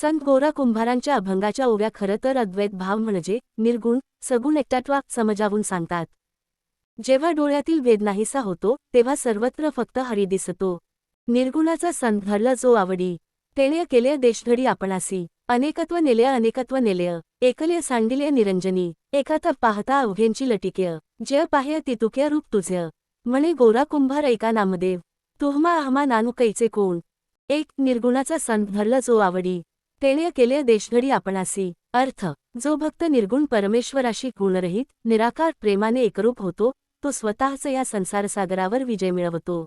संत गोरा कुंभारांच्या अभंगाच्या ओव्या खरं तर अद्वैत भाव म्हणजे निर्गुण सगुण एकटात्वा समजावून सांगतात. जेव्हा डोळ्यातील वेद नाहीसा होतो तेव्हा सर्वत्र फक्त हरी दिसतो. निर्गुणाचा संत घरला जो आवडी तेणे केले देशघडी आपणासी अनेकत्व नेलय अनेकत्व नेलय एकलय सांडिलय निरंजनी एकात पाहता अवघेंची लटिकेय जय पाह्य तितुक्य रूप तुझ्य म्हणे गोरा कुंभार ऐका नामदेव तुहमा अहमा नानुकैचे कोण. एक निर्गुणाचा संत घरला जो आवडी तेणे केले देशघडी आपणासी. अर्थ जो भक्त निर्गुण परमेश्वराशी गुणरहित निराकार प्रेमाने एकरूप होतो तो स्वतःच या संसारसागरावर विजय मिळवतो.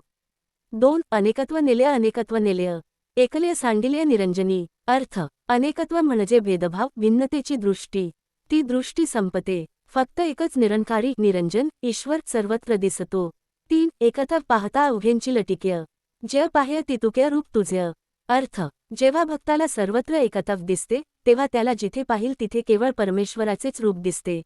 दोन अनेकत्व नेलय अनेकत्व नेलय एकलय सांडिलय निरंजनी. अर्थ अनेकत्व म्हणजे भेदभाव भिन्नतेची दृष्टी. ती दृष्टी संपते. फक्त एकच निरंकारी निरंजन ईश्वर सर्वत्र दिसतो. तीन एकता पाहता अवघेंची लटिक्य. जय पाह्य तितुक्य रूप तुझ्य. अर्थ जेव्हा भक्ताला सर्वत्र एकतव दिसते तेव्हा त्याला जिथे पाहिल तिथे केवळ परमेश्वराचेच रूप दिसते.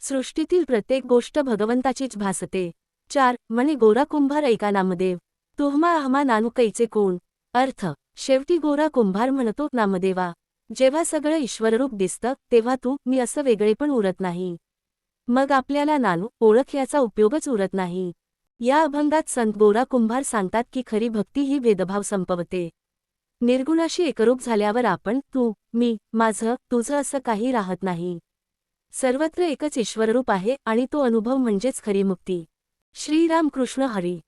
सृष्टीतील प्रत्येक गोष्ट भगवंताचीच भासते. चार म्हणे गोरा कुंभार ऐका नामदेव. तुहमा अहमा नानुकैचे कोण? अर्थ शेवटी गोरा कुंभार म्हणतो नामदेवा. जेव्हा सगळं ईश्वररूप दिसतं तेव्हा तू मी असं वेगळेपण उरत नाही. मग आपल्याला नानू ओळख याचा उपयोगच उरत नाही. या अभंगात संत गोरा कुंभार सांगतात की खरी भक्ती ही भेदभाव संपवते. निर्गुणाशी एकरूप झाल्यावर आपण तू मी माझं तुझं असं काही राहत नाही. सर्वत्र एकच ईश्वररूप आहे आणि तो अनुभव म्हणजेच खरी मुक्ती. श्रीराम कृष्ण हरी.